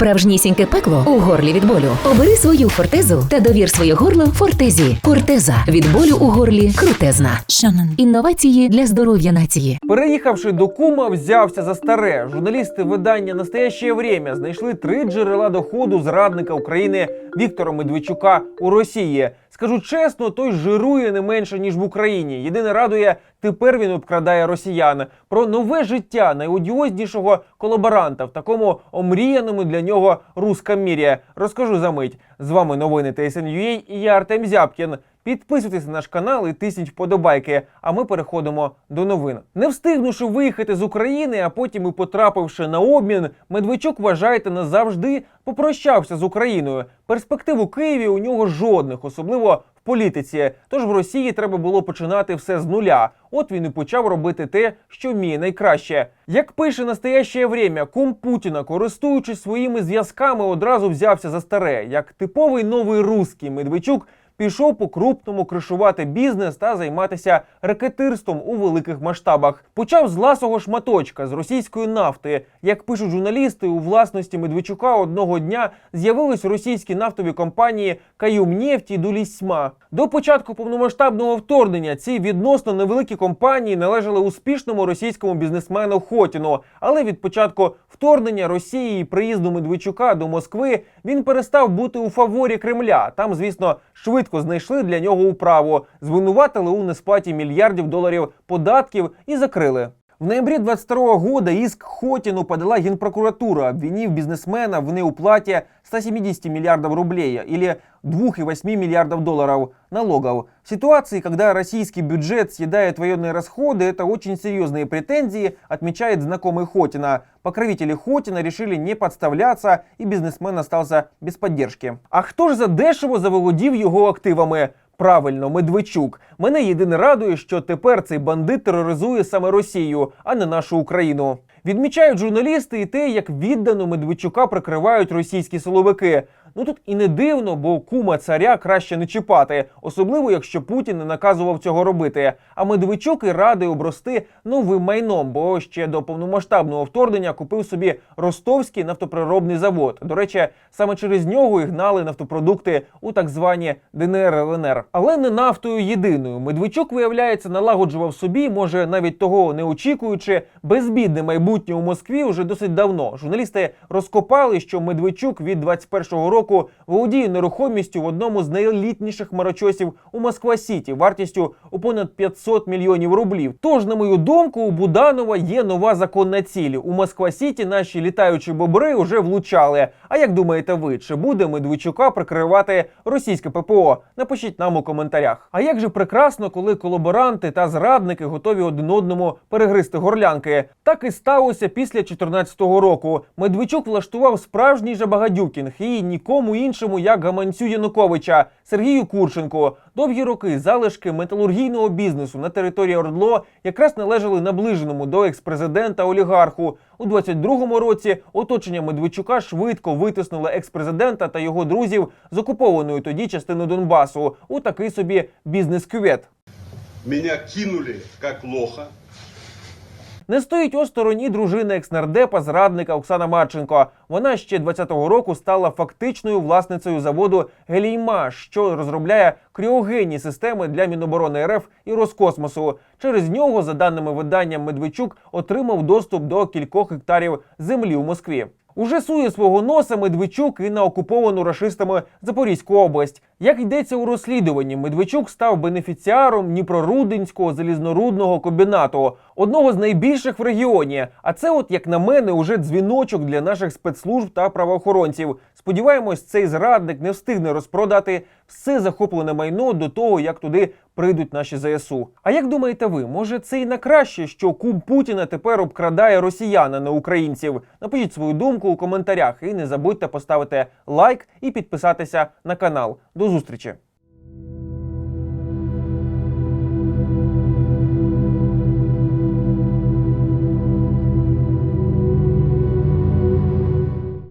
справжнісіньке пекло у горлі від болю. Обери свою фортезу та довір своє горло фортезі. Фортеза від болю у горлі крутезна. Інновації для здоров'я нації. Переїхавши до Кума, взявся за старе. Журналісти видання Настоящее время знайшли три джерела доходу зрадника України Віктора Медведчука у Росії. Скажу чесно, той жирує не менше ніж в Україні. Єдине радує, тепер він обкрадає росіян. Про нове життя найодіознішого колаборанта в такому омріяному для нього руском мірі. Розкажу за мить. З вами новини ТСНЮА і я Артем Зябкін. Підписуйтесь на наш канал і тисніть вподобайки. А ми переходимо до новин. Не встигнувши виїхати з України, а потім і потрапивши на обмін, Медведчук вважаєте назавжди попрощався з Україною. Перспектив у Києві у нього жодних, особливо в політиці. Тож в Росії треба було починати все з нуля. От він і почав робити те, що вміє найкраще. Як пише настояще время, кум Путіна, користуючись своїми зв'язками, одразу взявся за старе. Як типовий новий русський Медведчук пішов по крупному кришувати бізнес та займатися ракетирством у великих масштабах. Почав з ласого шматочка з російської нафти. Як пишуть журналісти, у власності Медведчука одного дня з'явились російські нафтові компанії Каюмнефть і Дулісьма. До початку повномасштабного вторгнення ці відносно невеликі компанії належали успішному російському бізнесмену Хотіну. Але від початку вторгнення Росії і приїзду Медведчука до Москви він перестав бути у фаворі Кремля. Там, звісно, швидко знайшли для нього управу, звинуватили у несплаті мільярдів доларів податків і закрили. В ноябре 22 года иск Хотину подала Генпрокуратура, обвинив бизнесмена в неуплате 170 миллиардов рублей или 2,8 миллиардов долларов налогов. В ситуации, когда российский бюджет съедает военные расходы, это очень серьезные претензии, отмечает знакомый Хотина. Покровители Хотина решили не подставляться, и бизнесмен остался без поддержки. А хто ж задешево заволодів його активами? Правильно, Медведчук. Мене єдине радує, що тепер цей бандит тероризує саме Росію, а не нашу Україну. Відмічають журналісти і те, як віддано Медведчука прикривають російські силовики. Ну тут і не дивно, бо кума царя краще не чіпати, особливо якщо Путін не наказував цього робити. А Медведчук і радий обрости новим майном, бо ще до повномасштабного вторгнення купив собі ростовський нафтоприробний завод. До речі, саме через нього і гнали нафтопродукти у так звані ДНР ЛНР. Але не нафтою єдиною. Медведчук, виявляється, налагоджував собі, може навіть того не очікуючи, безбідне майбутнє у Москві уже досить давно. Журналісти розкопали, що Медведчук від 21-го року володіє нерухомістю в одному з найелітніших марочосів у Москва Сіті вартістю у понад 500 мільйонів рублів. Тож, на мою думку, у Буданова є нова законна ціль. У Москва Сіті наші літаючі бобри вже влучали. А як думаєте ви, чи буде Медведчука прикривати російське ППО? Напишіть нам у коментарях. А як же прекрасно, коли колаборанти та зрадники готові один одному перегризти горлянки? Так і сталося після 2014 року. Медведчук влаштував справжній жабагадюкінг і нікому іншому, як гаманцю Януковича Сергію Курченку. Довгі роки залишки металургійного бізнесу на території Ордло якраз належали наближеному до експрезидента олігарху. У 22-му році оточення Медведчука швидко витиснуло експрезидента та його друзів з окупованої тоді частини Донбасу у такий собі бізнес-кювет. Меня кинули как лоха. Не стоїть осторонь і дружина екснардепа зрадника Оксана Марченко. Вона ще 20-го року стала фактичною власницею заводу Гелійма, що розробляє кріогенні системи для Міноборони РФ і Роскосмосу. Через нього, за даними видання, Медведчук отримав доступ до кількох гектарів землі у Москві. Уже сує свого носа Медведчук і на окуповану рашистами Запорізьку область. Як йдеться у розслідуванні, Медведчук став бенефіціаром Дніпрорудинського залізнорудного комбінату, одного з найбільших в регіоні. А це, от як на мене, уже дзвіночок для наших спецслужб та правоохоронців. Сподіваємось, цей зрадник не встигне розпродати все захоплене майно до того, як туди прийдуть наші ЗСУ. А як думаєте ви, може це і на краще, що кум Путіна тепер обкрадає росіян, а не українців? Напишіть свою думку у коментарях і не забудьте поставити лайк і підписатися на канал. До зустрічі!